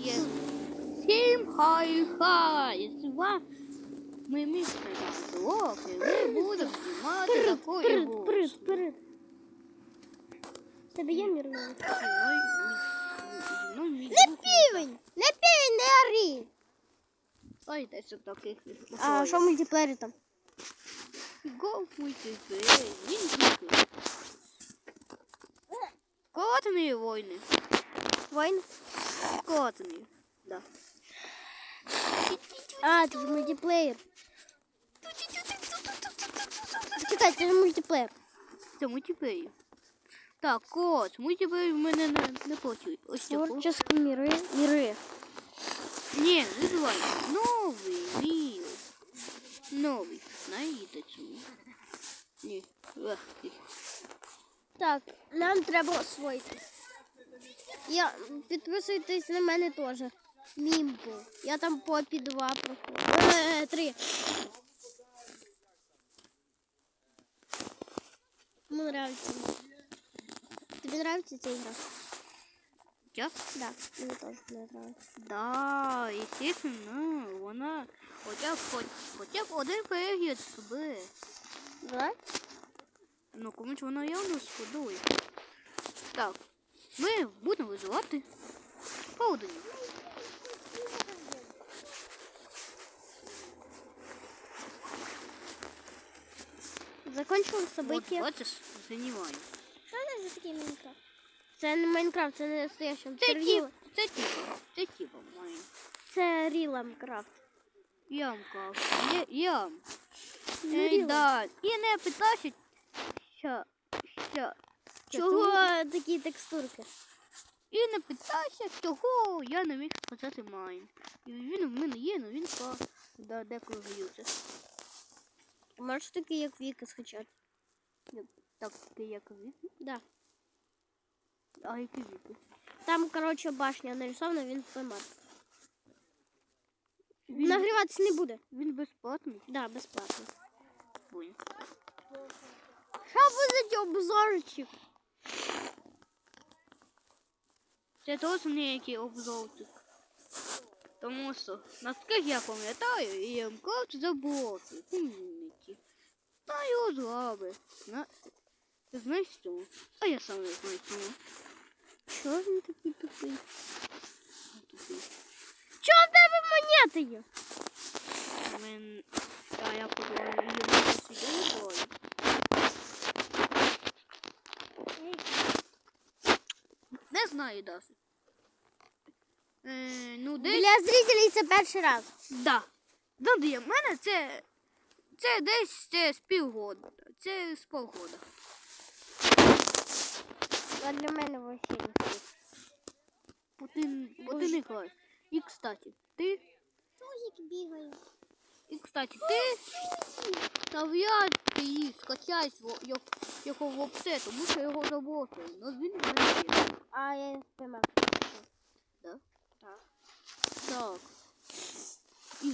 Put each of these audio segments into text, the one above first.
Всім хай-хай! З вами містер Блок, і ми будемо знімати таку ігру. вперед, вперед. Тебе є мірно? Не друг. півень! Не півень, не ори! Ой, десь от таких А що в мультиплеєрі там? Го мультиплеєр, він дикий. Котані війни. Войн? Котані. Да. А, це ж мультиплеєр. Чекай, це ж мультиплеєр. Це мультиплеєр. Так, кот, мультиплеєр в мене не, не хочуть. Ось цього. Творческі міри. Міри. Ні, називай. Новий мір. Новий. Знаєте цю? Ні. Ех, ти. Так, нам треба освоїти. Я підписуйтесь на мене теж. Мімпу. Я там по пі два проходжу. Е, три. Мені нравится. Тобі нравится ця ігра? Я? Да, мені теж не нравится. Да, естественно, вона хоча б, хоч, хоча б один перегляд собі. Да? Ну, комусь вона явно сподобає. Так, ми будемо визивати Паудені. Закончили От, события. бачиш, знімаю. Що це за такий Майнкрафт? Це не Майнкрафт, це не настоящий. Це тіп, це типа, це типа маю. Це Ріл Майнкрафт. Ямка, є, ям. Ну, Ей, да. І не питайся, що, що, Чого такі текстурки? І не питайся, чого я не міг сказати майн. І він в мене є, але він по да, деколи гріється. Можеш такий, як Віка скачати? Так, ти як він? Да. А який віки? Там, короче, башня нарисована, він помад. Він, Нагріватися не буде. він безплатний? Да, безплатно. Понял. Що буде обзорчик? Це теж ніякий обзорчик. Тому що, наскільки я пам'ятаю, і МК заблоки, умники. Та його зраби. На... Ти знаєш чому? А я сам не знаю чому. Чого він такий тупий? Чого в тебе монети є? Мен... А я подумала, я не знаю досі. Е, ну, десь... Для зрителей це перший раз. Да. Ну, для мене це... Це десь це з півгода. Це з полгода. А для мене вообще не стоїть. Бо ти, бо ти не граєш. І, кстати, ти... Тузик бігає. І, кстати, ти... Навряд ти її скачаєш во- його, його в опсе, тому що його заблокили. Ну, він в мене. А я не спіймав. Да? Так. Так. І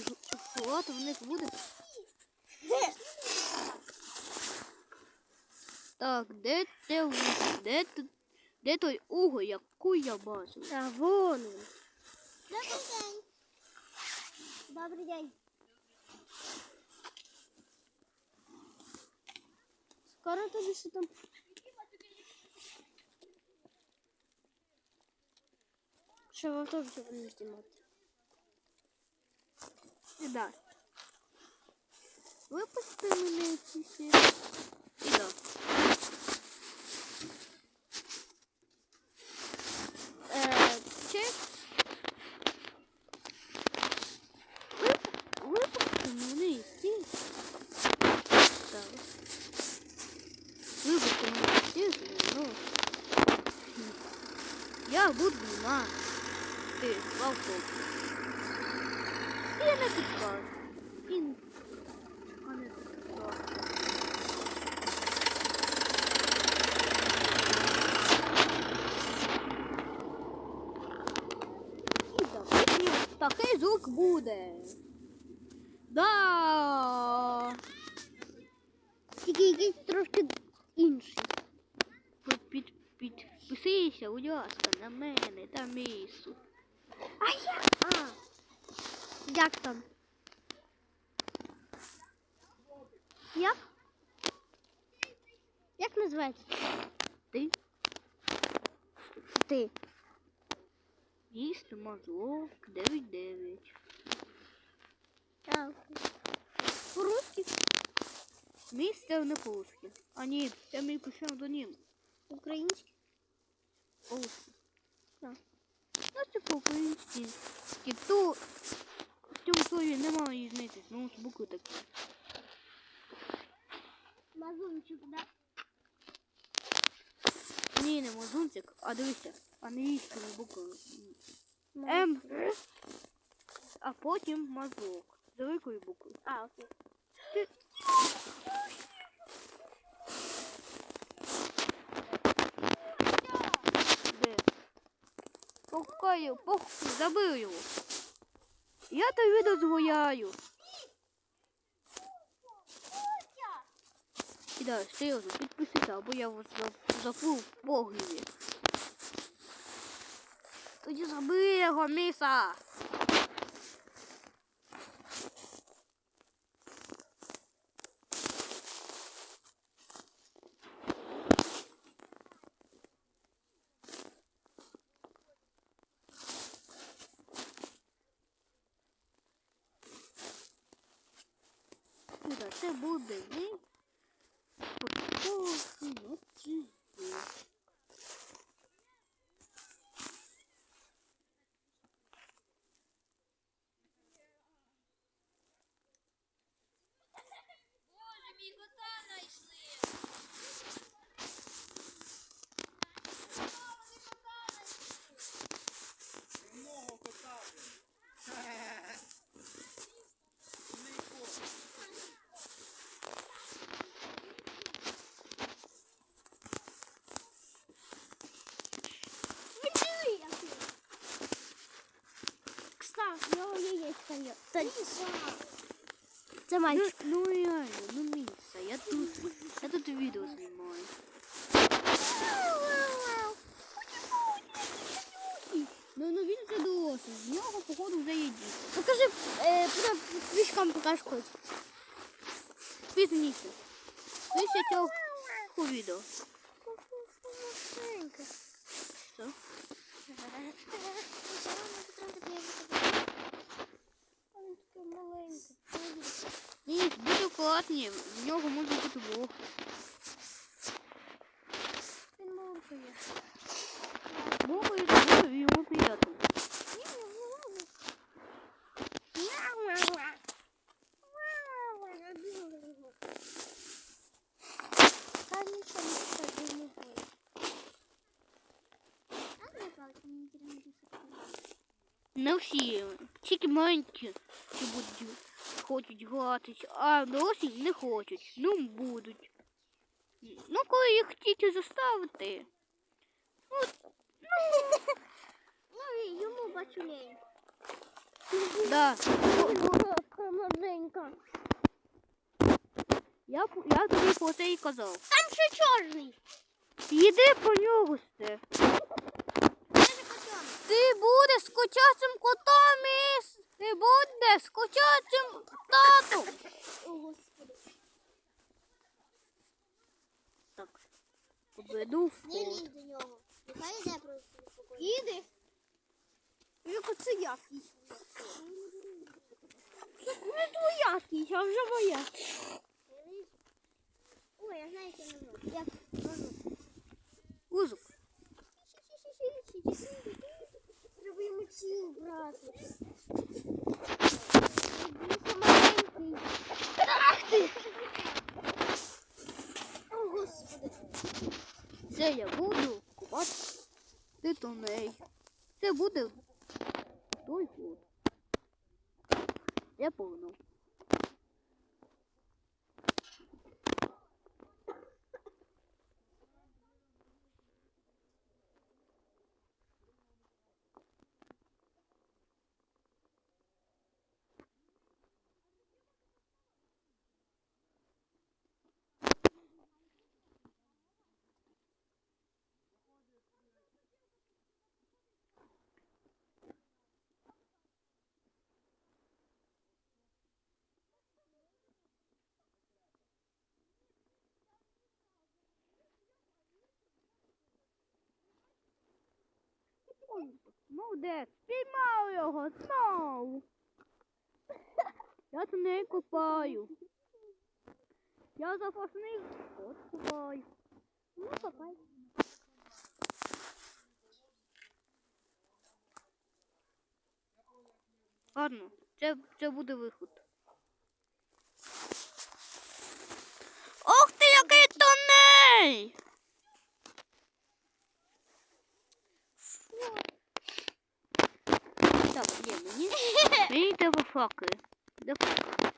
шоколад в них буде. Так, де те вугіль? Де, де той угол, яку я бачив? А вон він. Добрий день. Добрий день. Скоро тобі що там? Що в автобусі будемо знімати? Да. Випусти мене ці всі. І да. Е, чек. Вип- Випусти мене ці. Так. Випусти мене ці. Ну. Я буду на. Ти в автобусі. І не підкажу. І не- а не підкажу. І такий, такий звук буде. Да. Тільки якийсь трошки інший. Під, під, підписуйся, будь ласка, на мене та місу. Ай! як там? Як? Як називається? Ти Ти. їсти мазок 9-9. А, По-русски? Містер не по-русски. А ні, це мій псевдонім. Український? По-русски. Так. Ну, це по-українськи. Тільки в цьому слові немає різниці. Ну, з букви такі. Мазунчик, да? Ні, не мазунчик, а дивися, англійськими буквами. М, а потім мазок. З великої букви. А, окей. Де? Похкаю, пох... забив його. Я тобі дозволяю. Да, серйозно, підписуйся, або я вас за- запру в погрібі. Тоді забив його, міса. Це яєчка є. Це Ну, мальчик. ну реально, ну міса, я тут, я тут відео знімаю. Ну, ну він вже дорослий, з нього, походу, вже є діти. Покажи, е, пішкам покаж хоч. Пізніше. Після цього відео. Що? Ні, будь акуратні, в нього може бути блок. Бога і тобою і йому приятно. Не всі, тільки маленькі ці будуть хочуть гратись, а дорослі не хочуть. Ну будуть. Ну, коли їх тільки заставити. Ну, йому бачу лень. Да. Молоденька. Я, я тобі про це і казав. Там ще чорний. Їди по нього все. Ти будеш скучатим котом, міс. Ти будеш скучатим татом. О, Господи. Так. Поведу в Не лізь до нього. Нехай йде просто. Їди. Віко, це я кісь. Не твоя кісь, а вже моя. Ой, я знаю, що не можу. Як можу. Узок. Треба ціл брати. Ах ти! О, Господи. Це я буду купати титуней. Це буде той год. Я погнав. Молодець, спіймав його знову. Я не копаю. Я запасний от копаю. Ну, копай. Ладно, це, це буде виход. Ох ти, який тоней! Так, є мені. Мені треба факи. Де факи?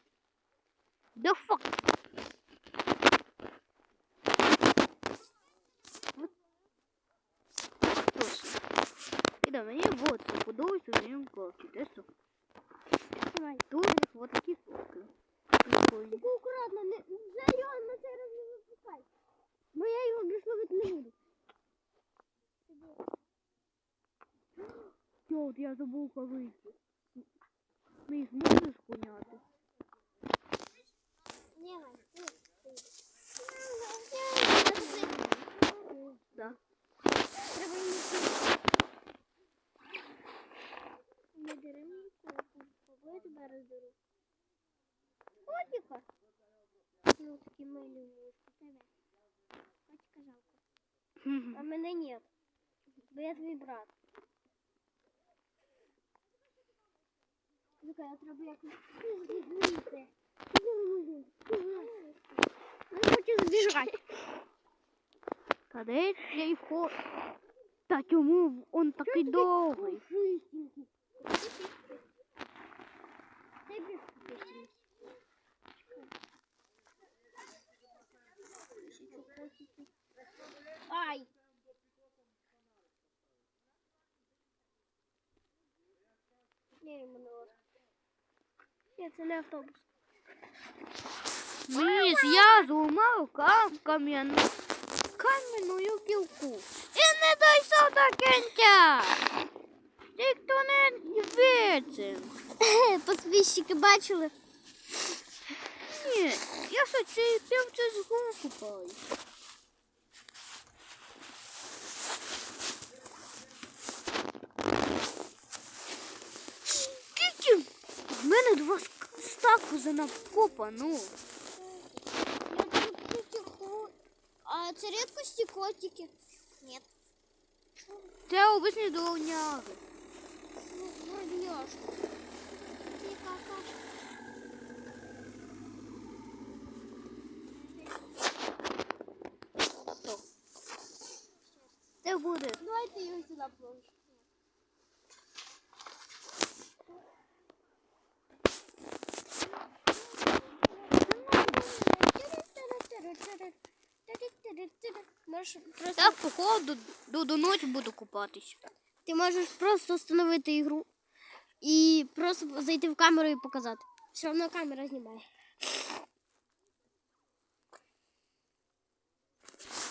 Де факи? От. Точно. І да, мені вот це подобається в моєму класі. Де що? Давай. Тут вот такі фотки. Прикольні. Тільки акуратно, не, вже його на цей раз не випускай. Бо я його більш ловити не буду. Йо, от я забув повийти. Ми їх можеш поняти? Ні, Да. Треба їм Не дери мені копу. Бо я тебе роздеру. Котика. Ну, такі милі вушки тебе. Котика жалко. А мене нет. Бо я твій брат. Чекай, я треба якось звідси. Не хочу збіжати. Та де цей вход? Та чому он такий довгий? Ай! Ні, мене Ні, це не автобус. Міс, я зламав кам кам'яну кам'яною кілку. І не дійшов до кінця. Ніхто не віцем. Подписчики бачили? Ні, я що це прям це з гум купаю. Скільки? В мене два стаку за накопано. Я тут потиху. А це рідкості котики? Ні. Це обичні долоняги. Ну, яшка. Ти какашка. Буде. Давайте його сюди положимо. Можеш просто, Так, походу, до, до ночі буду купатися. ти можеш просто встановити ігру і просто зайти в камеру і показати. Все одно камера знімає.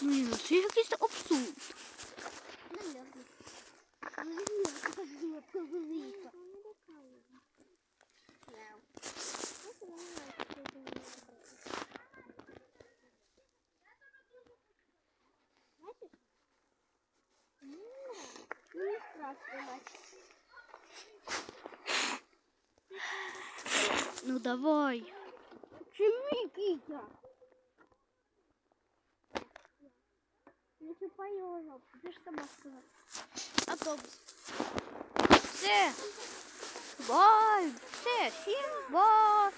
Ну, ну це якийсь абсурд. Мені страшно, мать. Ну давай. Чому Кітя? Не чіпай його жопу, ти ж сама сказала. Автобус. Все. Бай. Все, всім бай.